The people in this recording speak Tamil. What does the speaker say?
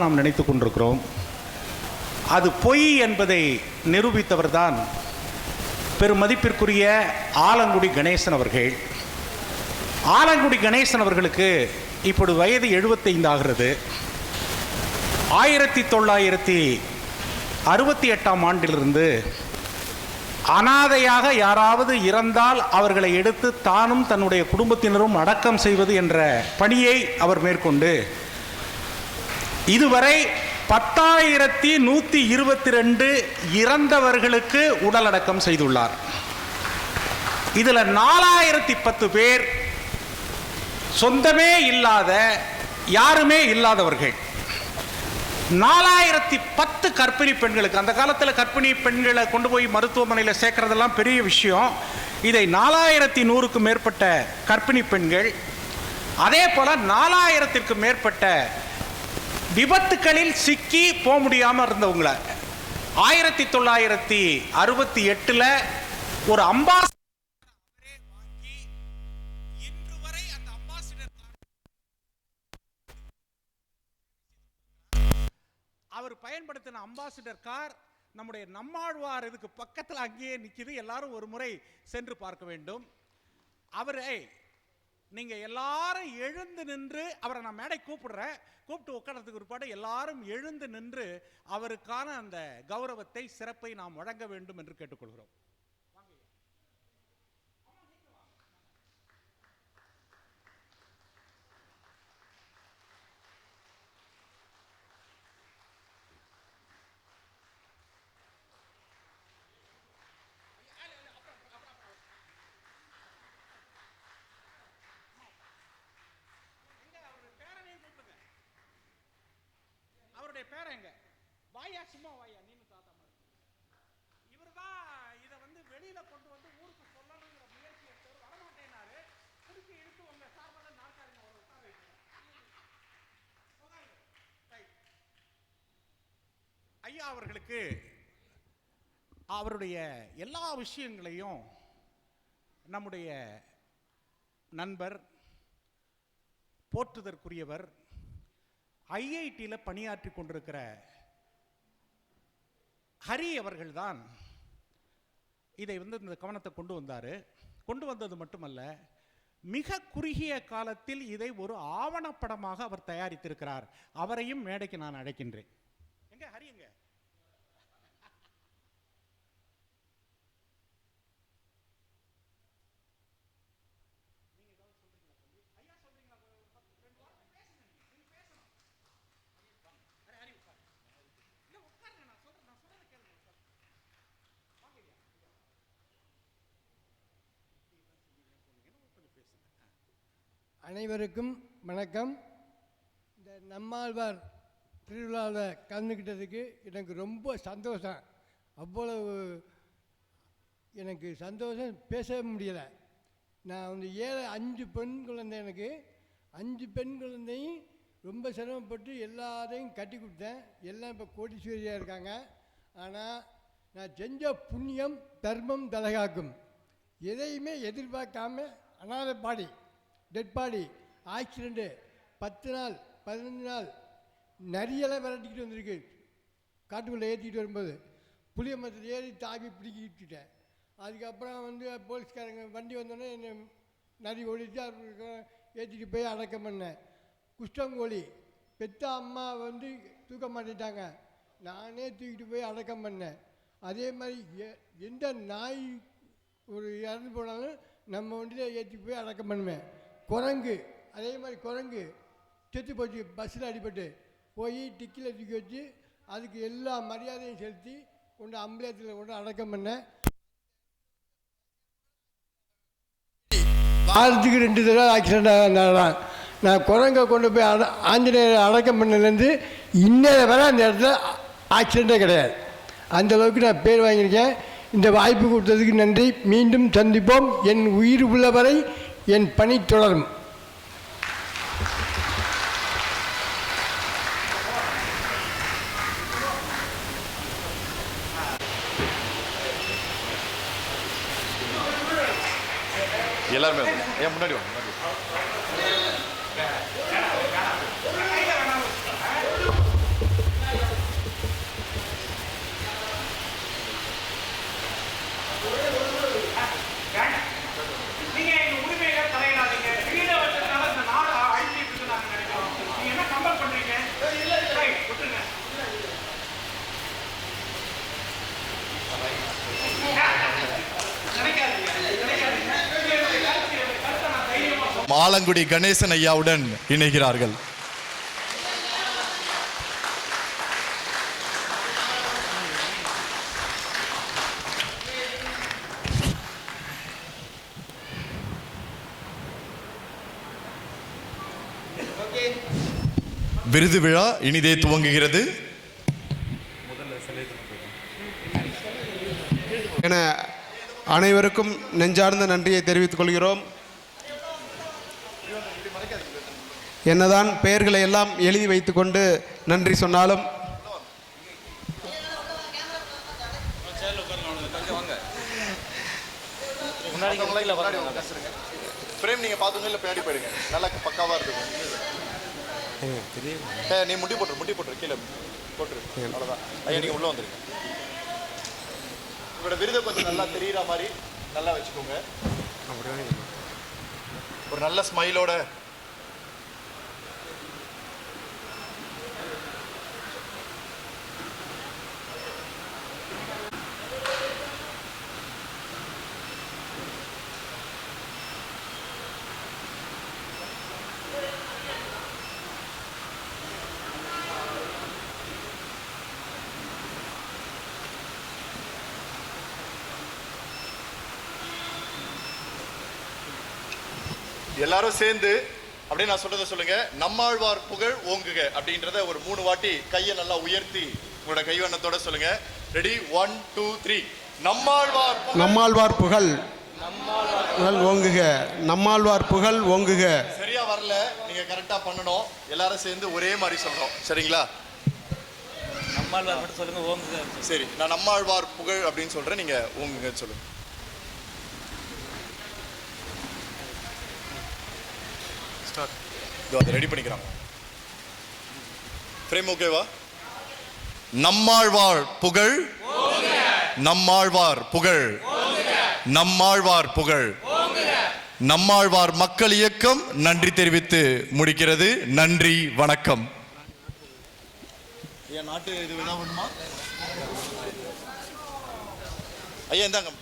நாம் நினைத்து கொண்டிருக்கிறோம். அது பொய் என்பதை நிரூபித்தவர்தான் பெருமதிப்பிற்குரிய ஆலங்குடி கணேசன் அவர்கள். ஆலங்குடி கணேசன் அவர்களுக்கு இப்பொழுது வயது 75 ஆகிறது. ஆயிரத்தி தொள்ளாயிரத்தி அறுபத்தி எட்டாம் ஆண்டிலிருந்து அனாதையாக யாராவது இறந்தால் அவர்களை எடுத்து தானும் தன்னுடைய குடும்பத்தினரும் அடக்கம் செய்வது என்ற பணியை அவர் மேற்கொண்டு இதுவரை பத்தாயிரத்தி நூற்றி இருபத்தி ரெண்டு இறந்தவர்களுக்கு உடலடக்கம் செய்துள்ளார். இதில் நாலாயிரத்தி பத்து பேர் சொந்தமே இல்லாத யாருமே இல்லாதவர்கள். நாலாயிரத்தி பத்து கர்ப்பிணி பெண்களுக்கு அந்த காலத்தில் கர்ப்பிணி பெண்களை கொண்டு போய் மருத்துவமனையில் சேர்க்கறதெல்லாம் பெரிய விஷயம். இதை நாலாயிரத்தி நூறுக்கு மேற்பட்ட கர்ப்பிணி பெண்கள் அதே போல் நாலாயிரத்திற்கு மேற்பட்ட விபத்துக்களில் சிக்கி போக முடியாமல் இருந்தவங்கள. ஆயிரத்தி தொள்ளாயிரத்தி அறுபத்தி எட்டில் ஒரு அம்பாஸ் இன்று வரை அந்த அம்பாசிடர் அவர் பயன்படுத்தின அம்பாசிடர் கார் நம்முடைய நம்மாழ்வார் இதுக்கு பக்கத்தில் அங்கேயே நிற்கிது எல்லாரும் ஒரு முறை சென்று பார்க்க வேண்டும். அவரை நீங்க எல்லாரும் எழுந்து நின்று அவரை நான் மேடை கூப்பிடுறேன். கூப்பிட்டு உட்காரத்துக்கு பிற்பாடு எல்லாரும் எழுந்து நின்று அவருக்கான அந்த கௌரவத்தை சிறப்பை நாம் வழங்க வேண்டும் என்று கேட்டுக்கொள்கிறோம். அவருடைய பேர் எங்க வாயா சும்மா வாயா நீனு தாத்தா மாதிரி. இவர் தான் இதை வந்து வெளியில கொண்டு வந்து ஊருக்கு சொல்லணுங்கிற முயற்சி எடுத்தவர் வரமாட்டேனாரு. திருப்பி எடுத்து உங்க சார்பாக நாற்காலிங்க அவர் உட்கார ஐயா அவர்களுக்கு அவருடைய எல்லா விஷயங்களையும் நம்முடைய நண்பர் போற்றுதற்குரியவர் ஐஐடியில் பணியாற்றி கொண்டிருக்கிற ஹரி அவர்கள்தான் இதை வந்து இந்த கவனத்தை கொண்டு வந்தார். கொண்டு வந்தது மட்டுமல்ல மிக குறுகிய காலத்தில் இதை ஒரு ஆவணப்படமாக அவர் தயாரித்திருக்கிறார். அவரையும் மேடைக்கு நான் அழைக்கின்றேன். எங்க ஹரி எங்க? அனைவருக்கும் வணக்கம். இந்த நம்மாழ்வார் திருவிழாவில் கலந்துக்கிட்டதுக்கு எனக்கு ரொம்ப சந்தோஷம். அவ்வளவு எனக்கு சந்தோஷம். பேசவே முடியலை. நான் வந்து ஏழை அஞ்சு பெண் குழந்தை எனக்கு. அஞ்சு பெண் குழந்தையும் ரொம்ப சிரமப்பட்டு எல்லாரையும் கட்டி கொடுத்தேன். எல்லாம் இப்போ கோடீஸ்வரியாக இருக்காங்க. ஆனால் நான் செஞ்ச புண்ணியம் தர்மம் தலகாக்கும். எதையுமே எதிர்பார்க்காம அனாதை பாடி டெட் பாடி ஆக்சிடெண்ட்டு பத்து நாள் பதினஞ்சு நாள் நரியெல்லாம் விரட்டிக்கிட்டு வந்திருக்கு. காட்டுக்குள்ளே ஏற்றிக்கிட்டு வரும்போது. புளிய மரத்தில் ஏறி தாவி பிடிக்கிட்டேன் அதுக்கப்புறம் வந்து போலீஸ்காரங்க வண்டி வந்தோடனே என்னை நரி ஓடிச்சு ஏற்றிட்டு போய் அடக்கம் பண்ணேன். குஷ்டங்கோழி. பெத்த அம்மா வந்து தூக்க மாட்டேட்டாங்க. நானே தூக்கிட்டு போய் அடக்கம் பண்ணேன். அதே மாதிரி எ- எந்த நாய் ஒரு இறந்து போனாலும் நம்ம வண்டியில் ஏற்றி போய் அடக்கம் பண்ணுவேன். குரங்கு அதே மாதிரி குரங்கு செத்து போச்சு பஸ்ஸில் அடிபட்டு போய் டிக்கியில் தூக்கி வச்சு அதுக்கு எல்லா மரியாதையும் செலுத்தி கொண்டு அம்பலத்தில் கொண்டு அடக்கம் பண்ணேன் வாரத்துக்கு ரெண்டு தடவை ஆக்சிடெண்ட் ஆகிறான் நான் குரங்கை கொண்டு போய் அட ஆஞ்சநேயர் அடக்கம் பண்ணலேருந்து இன்னும் வரை அந்த இடத்துல ஆக்சிடெண்ட்டே கிடையாது. அந்தளவுக்கு நான் பேர் வாங்கியிருக்கேன். இந்த வாய்ப்பு கொடுத்ததுக்கு நன்றி. மீண்டும் சந்திப்போம். என் உயிர் உள்ளவரை என் பணி தொடரும் எல்லாருமே வந்துருங்க. ஏன் முன்னாடி வாங்க. ஆலங்குடி கணேசன் ஐயாவுடன் இணைகிறார்கள். விருது விழா இனிதே துவங்குகிறது. என அனைவருக்கும் நெஞ்சார்ந்த நன்றியை தெரிவித்துக் கொள்கிறோம். என்னதான் பெயர்களை எல்லாம் எழுதி வைத்துக்கொண்டு நன்றி சொன்னாலும் ஃப்ரேம் நீங்கள் பாத்துங்க இல்லை பின்னாடி போயிடுங்க. நல்லா பக்காவாக இருக்கும். ஏ, நீ முடி போட்டுரு முடி போட்டுரு கீழே போட்டுரு. அவ்வளவுதான். ஐயா நீங்க உள்ளே வந்துருங்க. உங்களோட விருதை கொஞ்சம் நல்லா தெரியுற மாதிரி நல்லா வச்சுக்கோங்க. ஒரு நல்ல ஸ்மைலோட எல்லாரும் சேர்ந்து அப்படியே நான் சொல்றதை சொல்லுங்க நம்மாழ்வார் புகழ் ஓங்குக அப்படின்றத ஒரு மூணு வாட்டி கையை நல்லா உயர்த்தி உங்களோட கைவண்ணத்தோட சொல்லுங்க. Ready one two three Nammalvar புகழ். நம்மாழ்வார் புகழ். புகழ் ஓங்குக. நம்மாழ்வார் புகழ் ஓங்குக. சரியா வரல. நீங்க கரெக்டா பண்ணணும். எல்லாரும் சேர்ந்து ஒரே மாதிரி சொல்றோம் சரிங்களா? நம்மாழ்வார் மட்டும் சொல்லுங்க ஓங்குங்க சரி நான் நம்மாழ்வார் புகழ் அப்படின்னு சொல்றேன். நீங்க ஓங்குங்க சொல்லுங்க. இதோ அதை ரெடி பண்ணிக்கிறாங்க ஃப்ரேம் ஓகேவா நம்மாழ்வார் புகழ் நம்மாழ்வார் புகழ் நம்மாழ்வார் புகழ். நம்மாழ்வார் மக்கள் இயக்கம் நன்றி தெரிவித்து முடிக்கிறது. நன்றி வணக்கம். ஐயா நாட்டு இது வேணா வேணுமா? ஐயா இந்தாங்க.